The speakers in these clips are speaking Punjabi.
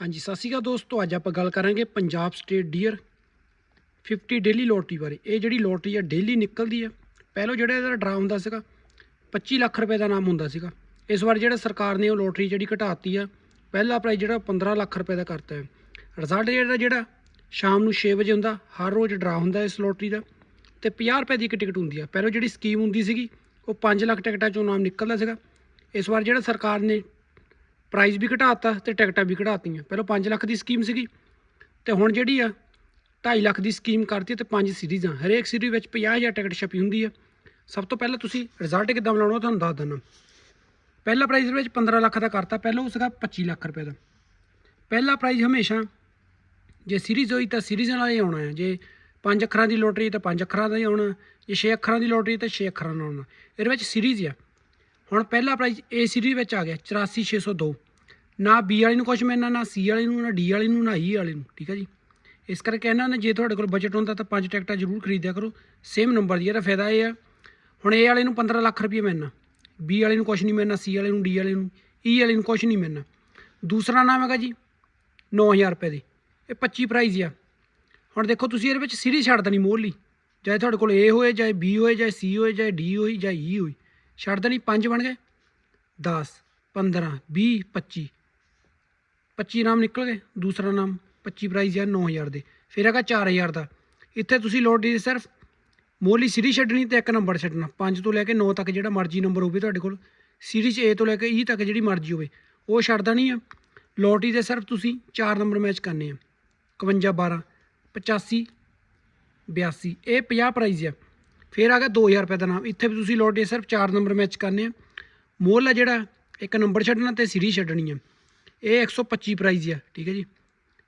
ਹਾਂਜੀ, ਸਤਿ ਸ਼੍ਰੀ ਅਕਾਲ ਦੋਸਤੋ। ਅੱਜ ਆਪਾਂ ਗੱਲ ਕਰਾਂਗੇ Punjab state dear 50 daily lottery ਬਾਰੇ। ਇਹ ਜਿਹੜੀ ਲੋਟਰੀ ਆ, ਡੇਲੀ ਨਿਕਲਦੀ ਆ। ਪਹਿਲਾਂ ਜਿਹੜਾ ਇਹਦਾ ਡਰਾ ਹੁੰਦਾ ਸੀਗਾ 25 ਲੱਖ ਰੁਪਏ ਦਾ ਨਾਮ ਹੁੰਦਾ ਸੀਗਾ। ਇਸ ਵਾਰ ਜਿਹੜਾ ਸਰਕਾਰ ਨੇ ਉਹ ਲੋਟਰੀ ਜਿਹੜੀ ਘਟਾਤੀ ਆ, ਪਹਿਲਾ ਪ੍ਰਾਈਜ਼ ਜਿਹੜਾ 15 ਲੱਖ ਰੁਪਏ ਦਾ ਕਰਤਾ ਹੈ। ਰਿਜ਼ਲਟ ਜਿਹੜਾ ਜਿਹੜਾ, ਸ਼ਾਮ ਨੂੰ 6 ਵਜੇ ਹੁੰਦਾ, ਹਰ ਰੋਜ਼ ਡਰਾ ਹੁੰਦਾ ਇਸ ਲੋਟਰੀ ਦਾ। ਤੇ 50 ਰੁਪਏ ਦੀ ਇੱਕ ਟਿਕਟ ਹੁੰਦੀ ਆ। ਪਹਿਲਾਂ ਜਿਹੜੀ ਸਕੀਮ ਹੁੰਦੀ ਸੀਗੀ, ਉਹ 5 ਲੱਖ ਟਿਕਟਾਂ ਚੋਂ ਨਾਮ ਨਿਕਲਦਾ ਸੀਗਾ। ਇਸ ਵਾਰ ਜਿਹੜਾ ਸਰਕਾਰ ਨੇ ਪ੍ਰਾਈਜ਼ ਵੀ ਘਟਾਤਾ ਤੇ ਟਿਕਟਾਂ ਵੀ ਘਟਾਤੀਆਂ। ਪਹਿਲਾਂ 5 ਲੱਖ ਦੀ ਸਕੀਮ ਸੀਗੀ ਤੇ ਹੁਣ ਜਿਹੜੀ ਆ 2.5 ਲੱਖ ਦੀ ਸਕੀਮ ਕਰਤੀ ਤੇ ਪੰਜ ਸੀਰੀਜ਼ਾਂ ਹਰੇਕ ਸੀਰੀਜ਼ ਵਿੱਚ 50000 ਟਿਕਟ ਛਪੀ ਹੁੰਦੀ ਆ। ਸਭ ਤੋਂ ਪਹਿਲਾਂ ਤੁਸੀਂ ਰਿਜ਼ਲਟ ਕਿੱਦਾਂ ਬਣਾਉਣਾ ਤੁਹਾਨੂੰ ਦੱਸ ਦਿੰਦਾ। ਪਹਿਲਾ ਪ੍ਰਾਈਜ਼ ਵਿੱਚ 15 ਲੱਖ ਦਾ ਕਰਤਾ, ਪਹਿਲਾਂ ਉਹ ਸੀਗਾ 25 ਲੱਖ ਰੁਪਏ ਦਾ। ਪਹਿਲਾ ਪ੍ਰਾਈਜ਼ ਹਮੇਸ਼ਾ ਜੇ ਸੀਰੀਜ਼ ਹੋਈ ਤਾਂ ਸੀਰੀਜ਼ ਨਾਲ ਹੀ ਆਉਣਾ ਹੈ ਜੇ ਪੰਜ ਅੱਖਰਾਂ ਦੀ ਲੋਟਰੀ ਤਾਂ ਪੰਜ ਅੱਖਰਾਂ ਦਾ ਹੀ ਆਉਣਾ। ਜੇ 6 ਅੱਖਰਾਂ ਦੀ ਲੋਟਰੀ ਤਾਂ 6 ਅੱਖਰਾਂ ਨਾਲ ਆਉਣਾ। ਇਹਦੇ ਵਿੱਚ ਸੀਰੀਜ਼ ਆ। ਹੁਣ ਪਹਿਲਾ ਪ੍ਰਾਈਜ਼ ਏ ਸੀਰੀਜ਼ ਵਿੱਚ ਆ ਗਿਆ 84602 ਨਾ ਬੀ ਵਾਲੇ ਨੂੰ ਕੁਝ ਮਿਲਣਾ ਨਾ ਸੀ ਵਾਲੇ ਨੂੰ, ਨਾ ਡੀ ਵਾਲੇ ਨੂੰ, ਨਾ ਈ ਵਾਲੇ ਨੂੰ, ਠੀਕ ਹੈ ਜੀ? ਇਸ ਕਰਕੇ ਇਹਨਾਂ ਨੇ ਜੇ ਤੁਹਾਡੇ ਕੋਲ ਬਜਟ ਹੁੰਦਾ ਤਾਂ ਪੰਜ ਟਿਕਟਾਂ ਜ਼ਰੂਰ ਖਰੀਦਿਆ ਕਰੋ। ਸੇਮ ਨੰਬਰ ਦੀ ਇਹਦਾ ਫਾਇਦਾ ਇਹ ਆ। ਹੁਣ ਏ ਵਾਲੇ ਨੂੰ 15 ਲੱਖ ਰੁਪਏ ਮਿਲਣਾ ਬੀ ਵਾਲੇ ਨੂੰ ਕੁਝ ਨਹੀਂ ਮਿਲਣਾ ਸੀ ਵਾਲੇ ਨੂੰ ਡੀ ਵਾਲੇ ਨੂੰ ਈ ਵਾਲੇ ਨੂੰ ਕੁਝ ਨਹੀਂ ਮਿਲਣਾ। ਦੂਸਰਾ ਨਾਮ ਹੈਗਾ ਜੀ 9000 ਰੁਪਏ ਦੇ। ਇਹ 25 ਪ੍ਰਾਈਜ਼ ਆ। ਹੁਣ ਦੇਖੋ ਤੁਸੀਂ ਇਹਦੇ ਵਿੱਚ ਸੀਰੀਜ਼ ਛੱਡ ਦੇਣੀ ਮੋਹਲੀ ਚਾਹੇ ਤੁਹਾਡੇ ਕੋਲ ਏ ਹੋਏ, ਚਾਹੇ ਬੀ ਹੋਏ, ਚਾਹੇ ਸੀ ਹੋਏ, ਚਾਹੇ ਡੀ ਹੋਈ, ਚਾਹੇ ਈ ਹੋਈ। ਛੱਡ ਦੇਣੀ ਪੰਜ ਬਣ ਗਏ। 10 15 20 25 25 ਨਾਮ ਨਿਕਲ ਗਏ, ਦੂਸਰਾ ਨਾਮ 25 ਪ੍ਰਾਈਜ਼ ਆ 9000 ਦੇ, ਫਿਰ ਹੈਗਾ 4000 ਦਾ। ਇੱਥੇ ਤੁਸੀਂ ਲੋਡ ਦੀ ਸਿਰਫ ਮੋਹਲੀ ਸਿਰੀ ਛੱਡਣੀ ਤੇ ਇੱਕ ਨੰਬਰ ਛੱਡਣਾ। 5 ਤੋਂ ਲੈ ਕੇ 9 ਤੱਕ ਜਿਹੜਾ ਮਰਜ਼ੀ ਨੰਬਰ ਹੋਵੇ ਤੁਹਾਡੇ ਕੋਲ, ਸੀਰੀਜ਼ A ਤੋਂ ਲੈ ਕੇ E ਤੱਕ ਜਿਹੜੀ ਮਰਜ਼ੀ ਹੋਵੇ, ਉਹ ਛੱਡਦਾ ਨਹੀਂ ਆ। ਲੋਟਰੀ ਦੇ ਸਿਰਫ ਤੁਸੀਂ 4 ਨੰਬਰ ਮੈਚ ਕਰਨੇ ਆ। 51 12 85 82 ਇਹ 50 ਪ੍ਰਾਈਜ਼ ਆ। ਫਿਰ ਆ ਗਿਆ 2000 ਰੁਪਏ ਦਾ ਨਾਮ। ਇੱਥੇ ਵੀ ਤੁਸੀਂ ਲੋਟਰੀ ਸਿਰਫ 4 ਨੰਬਰ ਮੈਚ ਕਰਨੇ ਆ। ਮੋਲ ਆ ਜਿਹੜਾ, ਇੱਕ ਨੰਬਰ ਛੱਡਣਾ ਤੇ ਸੀਰੀਜ਼ ਛੱਡਣੀ ਆ। ਇਹ 125 ਪ੍ਰਾਈਜ਼ ਆ, ਠੀਕ ਹੈ ਜੀ।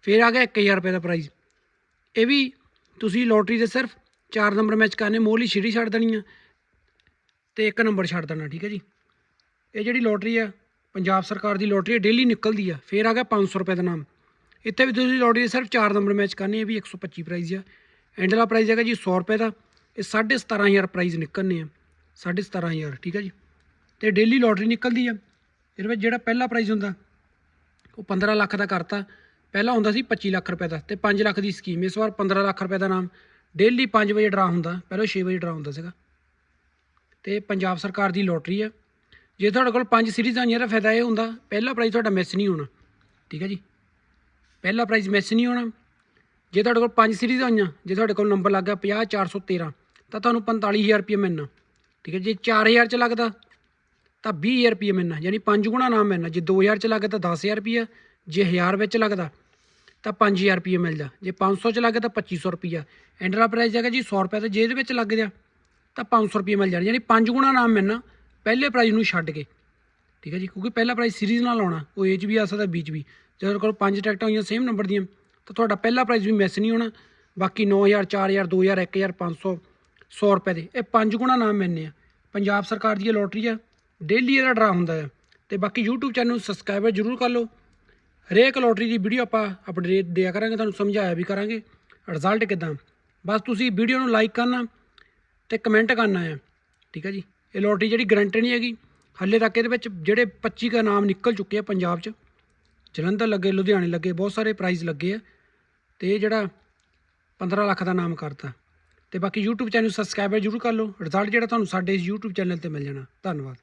ਫਿਰ ਆ ਗਿਆ 1000 ਰੁਪਏ ਦਾ ਪ੍ਰਾਈਜ਼ ਇਹ ਵੀ ਤੁਸੀਂ ਲੋਟਰੀ ਦੇ ਸਿਰਫ 4 ਨੰਬਰ ਮੈਚ ਕਰਨੇ ਮੋਹਲੀ ਹੀ ਛੱਡ ਦੇਣੀ ਆ ਤੇ ਇੱਕ ਨੰਬਰ ਛੱਡ ਦੇਣਾ, ਠੀਕ ਹੈ ਜੀ। ਇਹ ਜਿਹੜੀ ਲੋਟਰੀ ਆ, ਪੰਜਾਬ ਸਰਕਾਰ ਦੀ ਲੋਟਰੀ ਡੇਲੀ ਨਿਕਲਦੀ ਆ। ਫਿਰ ਆ ਗਿਆ 500 ਰੁਪਏ ਦਾ ਨਾਮ। ਇੱਥੇ ਵੀ ਤੁਸੀਂ ਲੋਟਰੀ ਦੇ ਸਿਰਫ 4 ਨੰਬਰ ਮੈਚ ਕਰਨੀ, ਇਹ ਵੀ 125 ਪ੍ਰਾਈਜ਼ ਆ। ਐਂਡਲਾ ਪ੍ਰਾਈਜ਼ ਹੈਗਾ ਜੀ 100 ਰੁਪਏ ਦਾ। ਇਹ 17500 ਪ੍ਰਾਈਜ਼ ਨਿਕਲਨੇ ਆ। 17500 ਠੀਕ ਹੈ ਜੀ। ਤੇ ਡੇਲੀ ਲੋਟਰੀ ਨਿਕਲਦੀ ਆ। ਇਹਦੇ ਵਿੱਚ ਜਿਹੜਾ ਪਹਿਲਾ ਪ੍ਰਾਈਜ਼ ਹੁੰਦਾ ਉਹ 15 ਲੱਖ ਦਾ ਕਰਤਾ। ਪਹਿਲਾਂ ਹੁੰਦਾ ਸੀ 25 ਲੱਖ ਰੁਪਏ ਦਾ ਤੇ 5 ਲੱਖ ਦੀ ਸਕੀਮ। ਇਸ ਵਾਰ 15 ਲੱਖ ਰੁਪਏ ਦਾ ਨਾਮ ਡੇਲੀ 5 ਵਜੇ ਡਰਾ ਹੁੰਦਾ। ਪਹਿਲਾਂ 6 ਵਜੇ ਡਰਾ ਹੁੰਦਾ ਸੀਗਾ। ਤੇ ਪੰਜਾਬ ਸਰਕਾਰ ਦੀ ਲੋਟਰੀ ਆ। ਜੇ ਤੁਹਾਡੇ ਕੋਲ ਪੰਜ ਸੀਰੀਜ਼ ਆਈਆਂ ਤਾਂ ਫਾਇਦਾ ਇਹ ਹੁੰਦਾ, ਪਹਿਲਾ ਪ੍ਰਾਈਜ਼ ਤੁਹਾਡਾ ਮਿਸ ਨਹੀਂ ਹੋਣਾ। ਠੀਕ ਹੈ ਜੀ? ਪਹਿਲਾ ਪ੍ਰਾਈਜ਼ ਮਿਸ ਨਹੀਂ ਹੋਣਾ। ਜੇ ਤੁਹਾਡੇ ਕੋਲ ਪੰਜ ਸੀਰੀਜ਼ ਆਈਆਂ, ਜੇ ਤੁਹਾਡੇ ਕੋਲ ਨੰਬਰ ਲੱਗ ਗਿਆ 50 413 ਤਾਂ ਤੁਹਾਨੂੰ 45000 ਰੁਪਏ ਮਿਲਣਾ। ਠੀਕ ਹੈ ਜੇ? 4000 ਚ ਲੱਗਦਾ ਤਾਂ 20000 ਰੁਪਏ ਮਿਲਣਾ, ਯਾਨੀ 5 ਗੁਣਾ ਨਾਮ ਮਿਲਣਾ। ਜੇ 2000 ਚ ਲੱਗਦਾ ਤਾਂ 10000 ਰੁਪਏ ਜੇ 1000 ਵਿੱਚ ਲੱਗਦਾ ਤਾਂ 5000 ਰੁਪਏ ਮਿਲਦਾ ਜੇ। 500 ਚ ਲੱਗੇ ਤਾਂ 2500 ਰੁਪਏ ਐਂਡਰਾ ਪ੍ਰਾਈਜ਼ ਹੈਗਾ ਜੀ 100 ਰੁਪਏ ਤਾਂ ਜੇ ਇਹਦੇ ਵਿੱਚ ਲੱਗ ਗਿਆ, ਤਾਂ 500 ਰੁਪਏ ਮਿਲ ਜਾਣਾ। ਯਾਨੀ 5 ਗੁਣਾ ਨਾਮ ਮਿਲਣਾ, ਪਹਿਲੇ ਪ੍ਰਾਈਜ਼ ਨੂੰ ਛੱਡ ਕੇ। ਠੀਕ ਹੈ ਜੀ, ਕਿਉਂਕਿ ਪਹਿਲਾ ਪ੍ਰਾਈਜ਼ ਸੀਰੀਜ਼ ਨਾਲ ਆਉਣਾ, ਉਹ ਏ 'ਚ ਵੀ ਆ ਸਕਦਾ ਬੀ 'ਚ ਵੀ। ਜੇ ਤੁਹਾਡੇ ਕੋਲ ਪੰਜ ਟਿਕਟਾਂ ਹੋਈਆਂ ਸੇਮ ਨੰਬਰ ਦੀਆਂ, ਤਾਂ ਤੁਹਾਡਾ ਪਹਿਲਾ ਪ੍ਰਾਈਜ਼ ਵੀ ਮਿਸ ਨਹੀਂ ਹੋਣਾ। ਬਾਕੀ 9000 4000 2000 1000 500 100 ਰੁਪਏ ਦੇ। ਇਹ ਪੰਜ ਗੁਣਾ ਨਾਮ ਮਿਲਨੇ ਆ। ਪੰਜਾਬ ਸਰਕਾਰ ਦੀ ਇਹ ਲੋਟਰੀ ਆ। ਡੇਲੀ ਇਹਦਾ ਡਰਾ ਹੁੰਦਾ ਹੈ। ਤੇ ਬਾਕੀ YouTube ਚੈਨਲ ਨੂੰ ਸਬਸਕ੍ਰਾਈਬਰ ਜਰੂਰ ਕਰ ਲਓ। ਹਰੇਕ ਲੋਟਰੀ ਦੀ ਵੀਡੀਓ ਆਪਾਂ ਅਪਡੇਟ ਦਿਆ ਕਰਾਂਗੇ, ਤੁਹਾਨੂੰ ਸਮਝਾਇਆ ਵੀ ਕਰਾਂਗੇ। ਰਿਜ਼ਲਟ ਕਿਦਾਂ? ਬਸ ਤੁਸੀਂ ਵੀਡੀਓ ਨੂੰ ਲਾਈਕ ਕਰਨਾ ਤੇ ਕਮੈਂਟ ਕਰਨਾ ਆ ਠੀਕ ਹੈ ਜੀ? ਇਹ ਲੋਟਰੀ ਜਿਹੜੀ ਗਰੰਟੀ ਨਹੀਂ ਹੈਗੀ, ਹਾਲੇ ਤੱਕ ਇਹਦੇ ਵਿੱਚ ਜਿਹੜੇ 25 ਦਾ ਨਾਮ ਨਿਕਲ ਚੁੱਕੇ ਆ ਪੰਜਾਬ 'ਚ, ਜਲੰਧਰ ਲੱਗੇ, ਲੁਧਿਆਣੇ ਲੱਗੇ, ਬਹੁਤ ਸਾਰੇ ਪ੍ਰਾਈਜ਼ ਲੱਗੇ ਆ। ਤੇ ਇਹ ਜਿਹੜਾ 15 ਲੱਖ ਦਾ ਨਾਮ ਕਰਤਾ। ਤੇ ਬਾਕੀ YouTube ਚੈਨਲ ਸਬਸਕ੍ਰਾਈਬਰ ਜਰੂਰ ਕਰ ਲਓ। ਰਿਜ਼ਲਟ ਜਿਹੜਾ ਤੁਹਾਨੂੰ ਸਾਡੇ ਇਸ YouTube ਚੈਨਲ ਤੇ ਮਿਲ ਜਾਣਾ। ਧੰਨਵਾਦ।